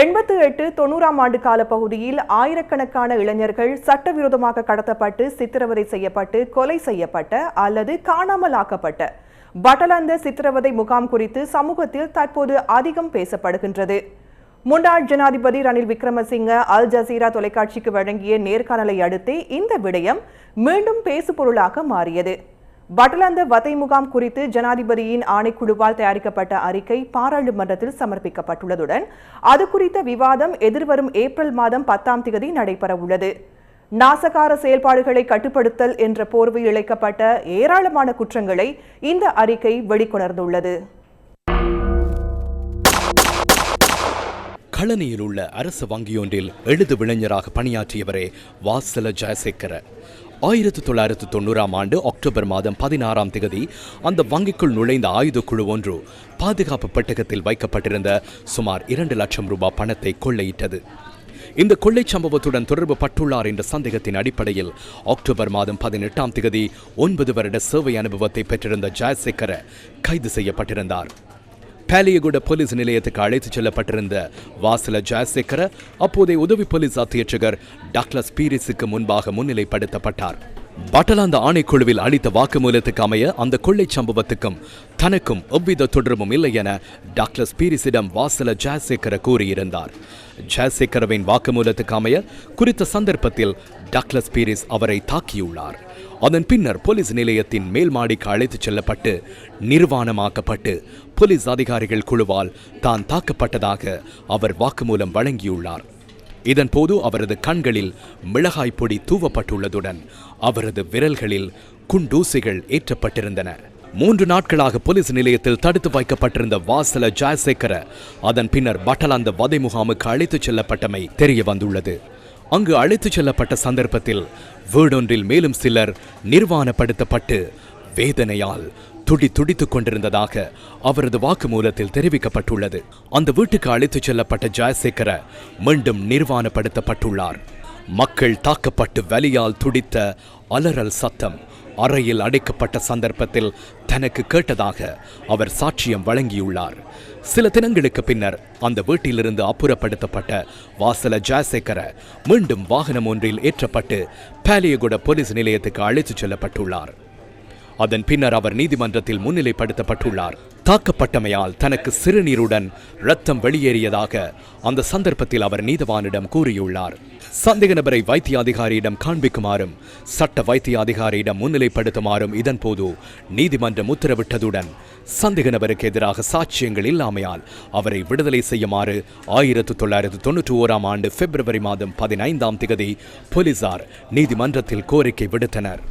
எண்பத்து எட்டு தொண்ணூறாம் ஆண்டு கால பகுதியில் ஆயிரக்கணக்கான இளைஞர்கள் சட்டவிரோதமாக கடத்தப்பட்டு சித்திரவதை செய்யப்பட்டு கொலை செய்யப்பட்ட அல்லது காணாமல் ஆக்கப்பட்ட. பட்டலந்த சித்திரவதை முகாம் குறித்து சமூகத்தில் தற்போது அதிகம் பேசப்படுகின்றது. முன்னாள் ஜனாதிபதி ரணில் விக்ரமசிங்க அல் ஜசீரா தொலைக்காட்சிக்கு வழங்கிய நேர்காணலை அடுத்து இந்த விடயம் மீண்டும் பேசுபொருளாக மாறியது. பட்டலந்த வதை முகாம் குறித்து ஜனாதிபதியின் ஆணைக்குழுவால் தயாரிக்கப்பட்ட அறிக்கை பாராளுமன்றத்தில் சமர்ப்பிக்கப்பட்டுள்ளதுடன் அது குறித்த விவாதம் எதிர்வரும் ஏப்ரல் மாதம் பத்தாம் தேதி நடைபெறவுள்ளது. நாசகார செயல்பாடுகளை கட்டுப்படுத்தல் என்ற போர்வை இழைக்கப்பட்ட ஏராளமான குற்றங்களை இந்த அறிக்கை வெளிக்கொணர்ந்துள்ளது. களனியில் உள்ள அரசு வங்கியொன்றில் எழுது விளைஞராக பணியாற்றியவரே வாசல ஜெயசேகர. ஆயிரத்தி தொள்ளாயிரத்து தொண்ணூறாம் ஆண்டு அக்டோபர் மாதம் பதினாறாம் திகதி அந்த வங்கிக்குள் நுழைந்த ஆயுதக் குழு ஒன்று பாதுகாப்பு பெட்டகத்தில் வைக்கப்பட்டிருந்த சுமார் இரண்டு லட்சம் ரூபாய் பணத்தை கொள்ளையிட்டது. இந்த கொள்ளைச் சம்பவத்துடன் தொடர்பு பட்டுள்ளார் என்ற சந்தேகத்தின் அடிப்படையில் அக்டோபர் மாதம் பதினெட்டாம் திகதி ஒன்பது வருட சேவை அனுபவத்தை பெற்றிருந்த ஜெயசேகர கைது செய்யப்பட்டிருந்தார். பேலியகுட போலீஸ் நிலையத்துக்கு அழைத்துச் செல்லப்பட்டிருந்த வாசல ஜெயசேகர அப்போதைய உதவி போலீஸ் அத்தியட்சகர் டக்ளஸ் பீரிஸுக்கு முன்பாக முன்னிலைப்படுத்தப்பட்டார். பட்டலாந்த ஆணைக்குழுவில் அளித்த வாக்குமூலத்துக்கு அமைய அந்த கொள்ளைச் சம்பவத்துக்கும் தனக்கும் எவ்வித தொடர்பும் இல்லை என டாக்லஸ் பீரிஸிடம் வாசல ஜெயசேகர கூறியிருந்தார். ஜெயசேகரவின் வாக்குமூலத்துக்கு அமைய குறித்த சந்தர்ப்பத்தில் டக்ளஸ் பீரிஸ் அவரை தாக்கியுள்ளார். அதன் பின்னர் போலீஸ் நிலையத்தின் மேல் மாடிக்கு அழைத்துச் செல்லப்பட்டு நிர்வாணமாக்கப்பட்டு போலீஸ் அதிகாரிகள் குழுவால் தான் தாக்கப்பட்டதாக அவர் வாக்குமூலம் வழங்கியுள்ளார். இதன்போது அவரது கண்களில் மிளகாய் பொடி தூவப்பட்டுள்ளதுடன் அவரது விரல்களில் குண்டூசிகள் ஏற்றப்பட்டிருந்தன. மூன்று நாட்களாக போலீஸ் நிலையத்தில் தடுத்து வைக்கப்பட்டிருந்த வாசல ஜாயசேகர அதன் பின்னர் பட்டலாந்த வதை முகாமுக்கு அழைத்துச் செல்லப்பட்டமை தெரிய வந்துள்ளது அங்கு அழைத்துச் செல்லப்பட்ட சந்தர்ப்பத்தில் வீடொன்றில் மேலும் சிலர் நிர்வாணப்படுத்தப்பட்டு வேதனையால் துடி துடித்துக் கொண்டிருந்ததாக அவரது வாக்குமூலத்தில் தெரிவிக்கப்பட்டுள்ளது. அந்த வீட்டுக்கு அழைத்துச் செல்லப்பட்ட ஜெயசேகர மீண்டும் நிர்வாணப்படுத்தப்பட்டுள்ளார். மக்கள் தாக்கப்பட்டு வலியால் துடித்த அலறல் சத்தம் அறையில் அடைக்கப்பட்ட சந்தர்ப்பத்தில் தனக்கு கேட்டதாக அவர் சாட்சியம் வழங்கியுள்ளார். சில தினங்களுக்கு பின்னர் அந்த வீட்டிலிருந்து அப்புறப்படுத்தப்பட்ட வாசல ஜாசேகர மீண்டும் வாகனம் ஒன்றில் ஏற்றப்பட்டு பாலியகுட போலீஸ் நிலையத்துக்கு அழைத்துச் செல்லப்பட்டுள்ளார். அதன் பின்னர் அவர் நீதிமன்றத்தில் முன்னிலைப்படுத்தப்பட்டுள்ளார். தாக்கப்பட்டமையால் தனக்கு சிறுநீருடன் இரத்தம் வெளியேறியதாக அந்த சந்தர்ப்பத்தில் அவர் நீதவானிடம் கூறியுள்ளார். சந்தேக நபரை வைத்திய அதிகாரியிடம் காண்பிக்குமாறும் சட்ட வைத்திய அதிகாரியிடம் முன்னிலைப்படுத்துமாறும் இதன்போது நீதிமன்றம் உத்தரவிட்டதுடன் சந்தேக நபருக்கு எதிராக சாட்சியங்கள் இல்லாமையால் அவரை விடுதலை செய்யுமாறு ஆயிரத்து தொள்ளாயிரத்து தொன்னூற்றி ஓராம் ஆண்டு பிப்ரவரி மாதம் பதினைந்தாம் திகதி போலீசார் நீதிமன்றத்தில் கோரிக்கை விடுத்தனர்.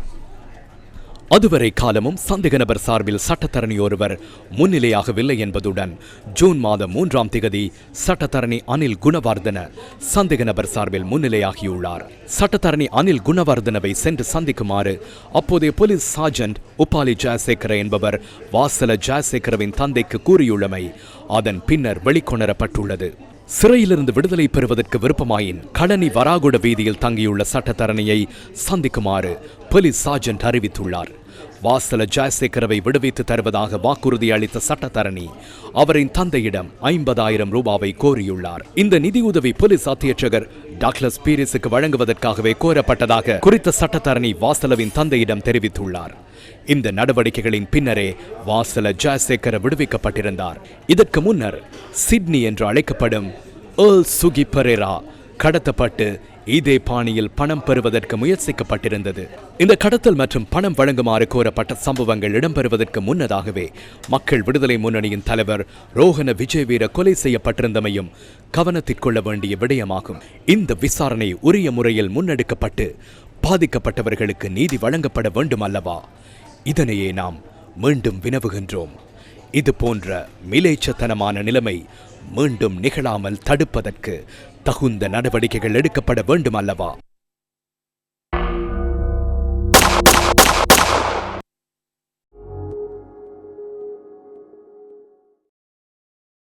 அதுவரை காலமும் சந்தேக நபர் சார்பில் சட்டத்தரணி ஒருவர் முன்னிலையாகவில்லை என்பதுடன் ஜூன் மாதம் மூன்றாம் திகதி சட்டத்தரணி அனில் குணவர்தன சந்தேக நபர் சார்பில் முன்னிலையாகியுள்ளார். சட்டத்தரணி அனில் குணவர்தனவை சென்று சந்திக்குமாறு அப்போதைய போலீஸ் சார்ஜன்ட் உப்பாலி ஜெயசேகர என்பவர் வாசல ஜெயசேகரவின் தந்தைக்கு கூறியுள்ளமை அதன் பின்னர் வெளிக்கொணரப்பட்டுள்ளது. சிறையிலிருந்து விடுதலை பெறுவதற்கு விருப்பமாயின் கடனி வராகுட வீதியில் தங்கியுள்ள சட்டத்தரணியை சந்திக்குமாறு போலீஸ் சார்ஜென்ட் அறிவித்துள்ளார். வாசல ஜெயசேகரவை விடுவித்து தருவதாக வாக்குறுதி அளித்த சட்டத்தரணி அவரின் தந்தையிடம் ஐம்பதாயிரம் ரூபாவை கோரியுள்ளார். இந்த நிதியுதவி போலீஸ் அத்தியட்சகர் டாக்லஸ் பீரிஸுக்கு வழங்குவதற்காகவே கோரப்பட்டதாக குறித்த சட்டத்தரணி வாசலவின் தந்தையிடம் தெரிவித்துள்ளார். இந்த நடவடிக்கைகளின் பின்னரே வாசல ஜெயசேகர விடுவிக்கப்பட்டிருந்தார். இதற்கு முன்னர் சிட்னி என்று அழைக்கப்படும் ஏர்ல் சுகி பெரேரா கடத்தப்பட்டு இதே பாணியில் பணம் பெறுவதற்கு முயற்சிக்கப்பட்டிருந்தது. இந்த கடத்தல் மற்றும் பணம் வழங்குமாறு கோரப்பட்ட சம்பவங்கள் இடம்பெறுவதற்கு முன்னதாகவே மக்கள் விடுதலை முன்னணியின் தலைவர் ரோஹன விஜயவீர கொலை செய்யப்பட்டிருந்தமையும் கவனத்திற்கொள்ள வேண்டிய விடயமாகும். இந்த விசாரணை உரிய முறையில் முன்னெடுக்கப்பட்டு பாதிக்கப்பட்டவர்களுக்கு நீதி வழங்கப்பட வேண்டும் அல்லவா இதனையே நாம் மீண்டும் வினவுகின்றோம். இது போன்ற மிலேச்சத்தனமான நிலைமை மீண்டும் நிகழாமல் தடுப்பதற்கு தகுந்த நடவடிக்கைகள் எடுக்கப்பட வேண்டும் அல்லவா